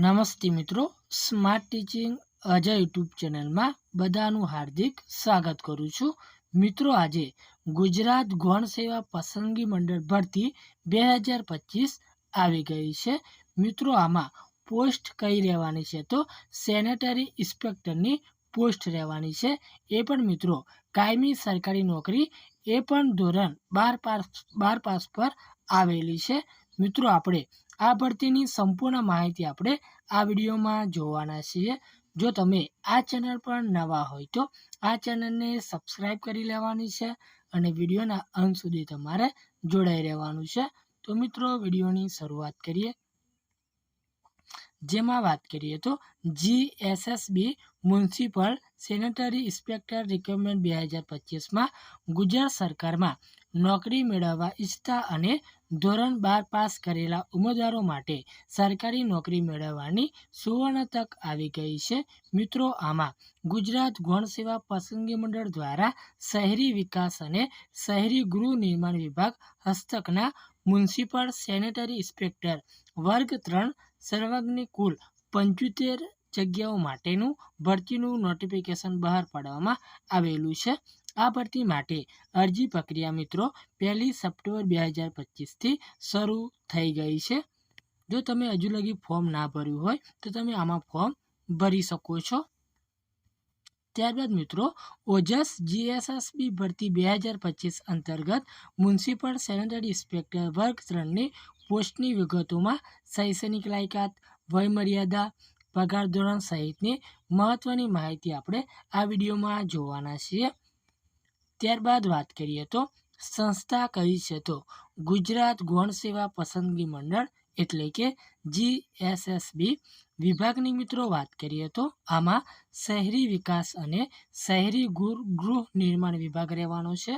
નમસ્તે મિત્રો smart teaching Ajay YouTube ચેનલમાં બધાનું હાર્દિક સ્વાગત કરું છું. મિત્રો, આજે ગુજરાત ગૌણ સેવા પસંદગી મંડળ ભરતી બે હજાર પચીસ આવી ગઈ છે. મિત્રો, આમાં પોસ્ટ કઈ રહેવાની છે તો સેનેટરી ઇન્સ્પેક્ટરની પોસ્ટ રહેવાની છે. એ પણ મિત્રો, કાયમી સરકારી નોકરી, એ પણ ધોરણ બાર પાસ બાર પાસ પર આવેલી છે. મિત્રો, આપણે આ ભરતીની સંપૂર્ણ માહિતી આપણે આ વિડીયોમાં જોવાના છીએ. જો તમે આ ચેનલ પર નવા હોય તો આ ચેનલને સબસ્ક્રાઈબ કરી લેવાની છે અને વિડીયોના અંત સુધી તમારે જોડાઈ રહેવાનું છે. તો મિત્રો, વિડીયોની શરૂઆત કરીએ. જેમાં વાત કરીએ તો GSSB municipal sanitary inspector requirement બે હજાર પચીસમાં ગુજરાત સરકારમાં નોકરી મેળવવા ઈચ્છતા અને ધોરણ બાર પાસ કરેલા ઉમેદવારો માટે સરકારી નોકરી મેળવવાની સુવર્ણ તક આવી ગઈ છે. મિત્રો, આમાં ગુજરાત ગૌણ સેવા પસંદગી મંડળ દ્વારા શહેરી વિકાસ અને શહેરી ગૃહ નિર્માણ વિભાગ હસ્તકના મ્યુનિસિપલ સેનેટરી ઇન્સ્પેક્ટર વર્ગ ત્રણ સર્વજ્ઞની કુલ પંચોતેર જગ્યાઓ માટેનું ભરતીનું નોટિફિકેશન બહાર પાડવામાં આવેલું છે. આ ભરતી માટે અરજી પ્રક્રિયા મિત્રો પહેલી સપ્ટેમ્બર બે હજાર પચીસથી શરૂ થઈ ગઈ છે. જો તમે હજુ લગી ફોર્મ ના ભર્યું હોય, તો તમે આમાં ફોર્મ ભરી શકો છો. ત્યારબાદ મિત્રો, ઓજસ જીએસએસબી ભરતી બે હજાર પચીસ અંતર્ગત મ્યુનિસિપલ સેનેટરી ઇન્સ્પેક્ટર વર્ગ ત્રણની પોસ્ટની વિગતોમાં શૈક્ષણિક લાયકાત, વયમર્યાદા, પગાર ધોરણ સહિતની મહત્ત્વની માહિતી આપણે આ વિડીયોમાં જોવાના છીએ. ત્યારબાદ વાત કરીએ તો સંસ્થા કઈ છે તો ગુજરાત ગૌણ સેવા પસંદગી મંડળ એટલે કે જીએસએસબી વિભાગની મિત્રો વાત કરીએ તો આમાં શહેરી વિકાસ અને શહેરી ગૃહ નિર્માણ વિભાગ રહેવાનો છે.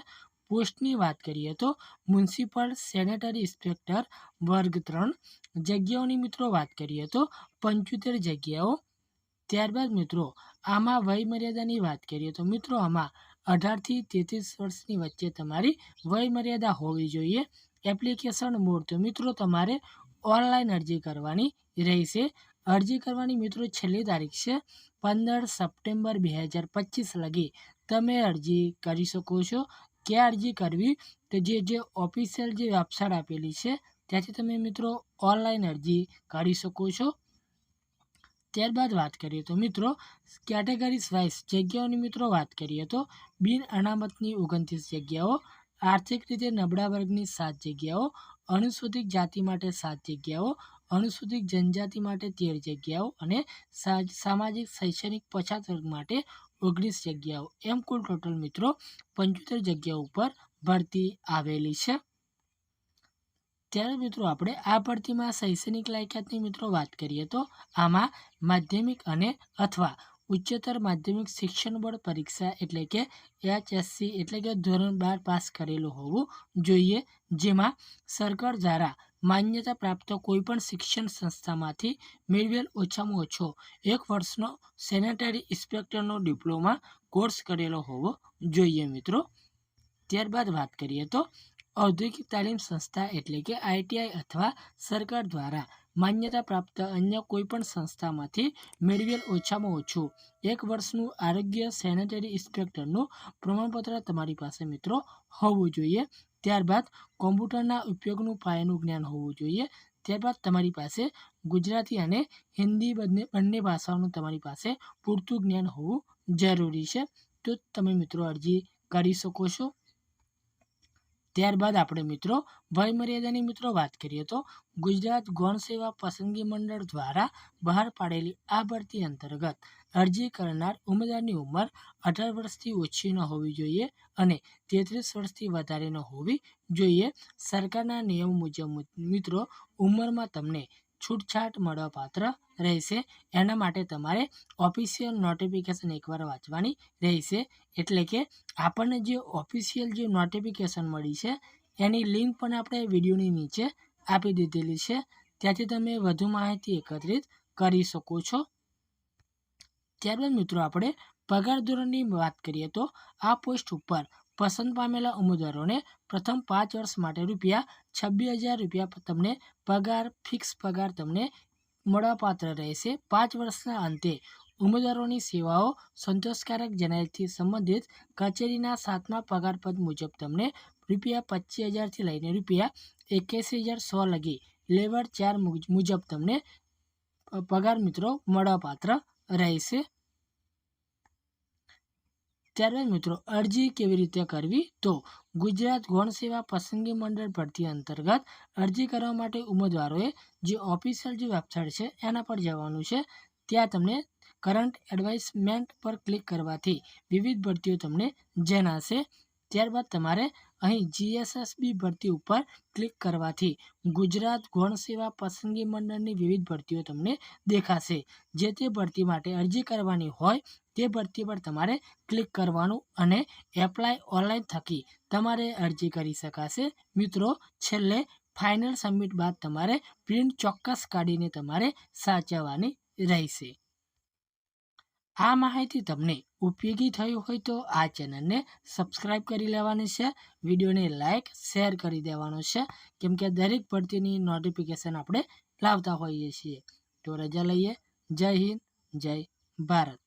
પોસ્ટની વાત કરીએ તો મ્યુનિસિપલ સેનેટરી ઇન્સ્પેક્ટર વર્ગ ત્રણ જગ્યાઓની મિત્રો વાત કરીએ તો પંચોતેર જગ્યાઓ. ત્યારબાદ મિત્રો આમાં વયમર્યાદાની વાત કરીએ તો મિત્રો આમાં અઢારથી તેત્રીસ વર્ષની વચ્ચે તમારી વયમર્યાદા હોવી જોઈએ. એપ્લિકેશન મોડ તો મિત્રો તમારે ઓનલાઈન અરજી કરવાની રહેશે. અરજી કરવાની મિત્રો છેલ્લી તારીખ છે પંદર સપ્ટેમ્બર બે હજાર પચીસ લગી તમે અરજી કરી શકો છો. ક્યાં અરજી કરવી? તો જે જે ઓફિશિયલ જે વેબસાઇટ આપેલી છે, ત્યાંથી તમે મિત્રો ઓનલાઈન અરજી કાઢી શકો છો. ત્યારબાદ વાત કરીએ તો મિત્રો કેટેગરીઝ વાઇઝ જગ્યાઓની મિત્રો વાત કરીએ તો, બિન અનામતની ઓગણત્રીસ જગ્યાઓ, આર્થિક રીતે નબળા વર્ગની સાત જગ્યાઓ, અનુસૂચિત જાતિ માટે સાત જગ્યાઓ, અનુસૂચિત જનજાતિ માટે તેર જગ્યાઓ અને સામાજિક, શૈક્ષણિક પછાત વર્ગ માટે ઓગણીસ જગ્યાઓ. એમ કુલ ટોટલ મિત્રો પંચોતેર જગ્યાઓ ઉપર ભરતી આવેલી છે. ત્યારે મિત્રો આપણે આ ભરતીમાં શૈક્ષણિક લાયકાતની મિત્રો વાત કરીએ તો આમાં માધ્યમિક અને અથવા ઉચ્ચતર માધ્યમિક શિક્ષણ બોર્ડ પરીક્ષા એટલે કે એચએસસી એટલે કે ધોરણ બાર પાસ કરેલું હોવું જોઈએ, જેમાં સરકાર દ્વારા માન્યતા પ્રાપ્ત કોઈપણ શિક્ષણ સંસ્થામાંથી મેળવેલ ઓછામાં ઓછો એક વર્ષનો સેનેટરી ઇન્સ્પેક્ટરનો ડિપ્લોમા કોર્સ કરેલો હોવો જોઈએ મિત્રો. ત્યારબાદ વાત કરીએ તો ઔદ્યોગિક તાલીમ સંસ્થા એટલે કે આઈટીઆઈ અથવા સરકાર દ્વારા માન્યતા પ્રાપ્ત અન્ય કોઈપણ સંસ્થામાંથી મેળવેલ ઓછામાં ઓછું એક વર્ષનું આરોગ્ય સેનેટરી ઇન્સ્પેક્ટરનું પ્રમાણપત્ર તમારી પાસે મિત્રો હોવું જોઈએ. ત્યારબાદ કોમ્પ્યુટરના ઉપયોગનું પાયાનું જ્ઞાન હોવું જોઈએ. ત્યારબાદ તમારી પાસે ગુજરાતી અને હિન્દી બંને બંને ભાષાઓનું તમારી પાસે પૂરતું જ્ઞાન હોવું જરૂરી છે. તો તમે મિત્રો અરજી કરી શકો છો. ત્યારબાદ આપણે મિત્રો વયમર્યાદાની મિત્રો વાત કરીએ તો ગુજરાત ગૌણ સેવા પસંદગી મંડળ દ્વારા બહાર પાડેલી આ ભરતી અંતર્ગત અરજી કરનાર ઉમેદવારની ઉંમર અઢાર વર્ષથી ઓછી ન હોવી જોઈએ અને તેત્રીસ વર્ષથી વધારે ન હોવી જોઈએ. સરકારના નિયમ મુજબ મિત્રો ઉંમરમાં તમને છૂટછાટ મળવાપાત્ર રહેશે. એના માટે તમારે ઓફિશિયલ નોટિફિકેશન એકવાર વાંચવાની રહેશે. એટલે કે આપણને જે ઓફિશિયલ જે નોટિફિકેશન મળી છે, એની લિંક પણ આપણે વિડીયોની નીચે આપી દીધેલી છે. ત્યાંથી તમે વધુ માહિતી એકત્રિત કરી શકો છો. ત્યારબાદ મિત્રો આપણે પગાર ધોરણની વાત કરીએ તો આ પોસ્ટ ઉપર પસંદ પામેલા ઉમેદવારોને પ્રથમ પાંચ વર્ષ માટે રૂપિયા છવ્વીસ હજાર રૂપિયા તમને પગાર ફિક્સ પગાર તમને મળવાપાત્ર રહેશે. પાંચ વર્ષના અંતે ઉમેદવારોની સેવાઓ સંતોષકારક જણાયથી સંબંધિત કચેરીના સાતમા પગાર પદ મુજબ તમને રૂપિયા પચીસ હજારથી લઈને રૂપિયા એક્યાસી હજાર સો લગી લેવલ ચાર મુજ- મુજબ તમને અ, પગાર મિત્રો મળવાપાત્ર રહેશે. ત્યારબાદ મિત્રો અરજી કેવી રીતે કરવી? તો ગુજરાત ગૌણ સેવા પસંદગી મંડળ ભરતી અંતર્ગત અરજી કરવા માટે ઉમેદવારોએ જે ઓફિશિયલ જે વેબસાઇટ છે એના પર જવાનું છે, ત્યાં તમને કરંટ એડવાઇસમેન્ટ પર ક્લિક કરવાથી વિવિધ ભરતીઓ તમને જણાશે. ત્યારબાદ તમારે અહીં જીએસએસબી ભરતી ઉપર ક્લિક કરવાથી ગુજરાત ગૌણ સેવા પસંદગી મંડળની વિવિધ ભરતીઓ તમને દેખાશે. જે તે ભરતી માટે અરજી કરવાની હોય તે ભરતી પર તમારે ક્લિક કરવાનું અને એપ્લાય ઓનલાઈન થકી તમારે અરજી કરી શકાશે. મિત્રો, છેલ્લે ફાઇનલ સબમિટ બાદ તમારે પ્રિન્ટ ચોક્કસ કાઢીને તમારે સાચવવાની રહેશે. આ માહિતી તમને ઉપયોગી થઈ હોય તો આ ચેનલને સબસ્ક્રાઇબ કરી લેવાની છે. વિડીયોને લાઇક શેર કરી દેવાનો છે. કેમ કે દરેક ભરતીની નોટિફિકેશન આપણે લાવતા હોઈએ છીએ. તો રજા લઈએ. જય હિન્દ, જય ભારત.